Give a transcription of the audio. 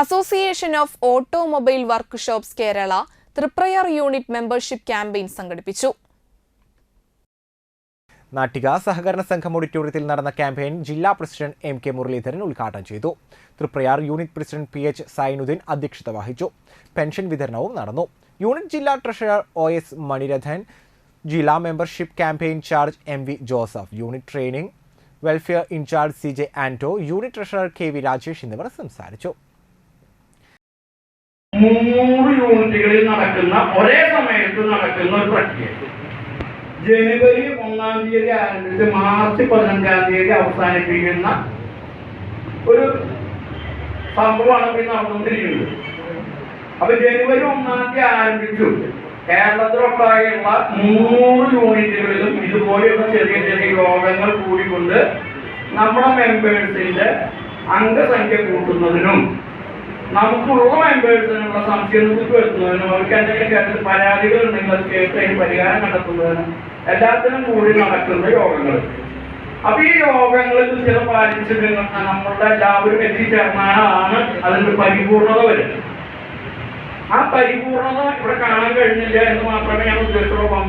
Association of automobile workshops Kerala Triprayar unit membership campaign സംഘടിപ്പിച്ചു. നാട്ടിക സഹകരണ സംഘം ഓഡിറ്റോറിയത്തിൽ നടന്ന ക്യാമ്പയിൻ ജില്ലാ പ്രസിഡന്റ് എം കെ മുരളീധരൻ ഉദ്ഘാടനം ചെയ്തു. Triprayar unit president P H Zainuddin അധ്യക്ഷത വഹിച്ചു. പെൻഷൻ വിതരണവും നടന്നു. യൂണിറ്റ് ജില്ലാ ട്രഷറർ ഒ എസ് മണിരഥൻ ജില്ലാ membership campaign charge M V Joseph unit training welfare incharge C J Anto unit treasurer K V Rajesh എന്നിവർ സംസാരിച്ചു. മുന്നൂറ് യൂണിറ്റുകളിൽ നടക്കുന്ന ഒരേ സമയത്ത് നടക്കുന്ന ഒരു പ്രക്രിയ. ജനുവരി ഒന്നാം തീയതി ആരംഭിച്ച് മാർച്ച് പതിനഞ്ചാം തീയതി അവസാനിപ്പിക്കുന്ന ഒരു സംഭവമാണ് ഇപ്പം നടന്നുകൊണ്ടിരിക്കുന്നത്. അപ്പൊ ജനുവരി ഒന്നാം തീയതി ആരംഭിച്ചു. കേരളത്തിലൊട്ടാകെയുള്ള മുന്നൂറ് യൂണിറ്റുകളിലും ഇതുപോലെയുള്ള ചെറിയ ചെറിയ യോഗങ്ങൾ കൂടിക്കൊണ്ട് നമ്മുടെ മെമ്പേഴ്സിന്റെ അംഗസംഖ്യ കൂട്ടുന്നതിനും നമുക്കുള്ള മെമ്പേഴ്സിനുള്ള സംശയം വരുത്തുന്നതിനും അവർക്ക് എന്തെങ്കിലും കാര്യത്തിൽ പരാതികൾ ഉണ്ടെങ്കിൽ അത് കേട്ട് അതിന് പരിഹാരം കണ്ടെത്തുന്നതിനും എല്ലാത്തിനും കൂടി നടക്കുന്ന യോഗങ്ങൾ. അപ്പൊ ഈ യോഗങ്ങളിൽ ചില പാലിച്ചിട്ടുണ്ടെങ്കിൽ നമ്മളുടെ എല്ലാവരും എത്തിച്ചേർന്നാലാണ് അതിന്റെ പരിപൂർണത വരുന്നത്. ആ പരിപൂർണത ഇവിടെ കാണാൻ കഴിഞ്ഞില്ല എന്ന് മാത്രമേ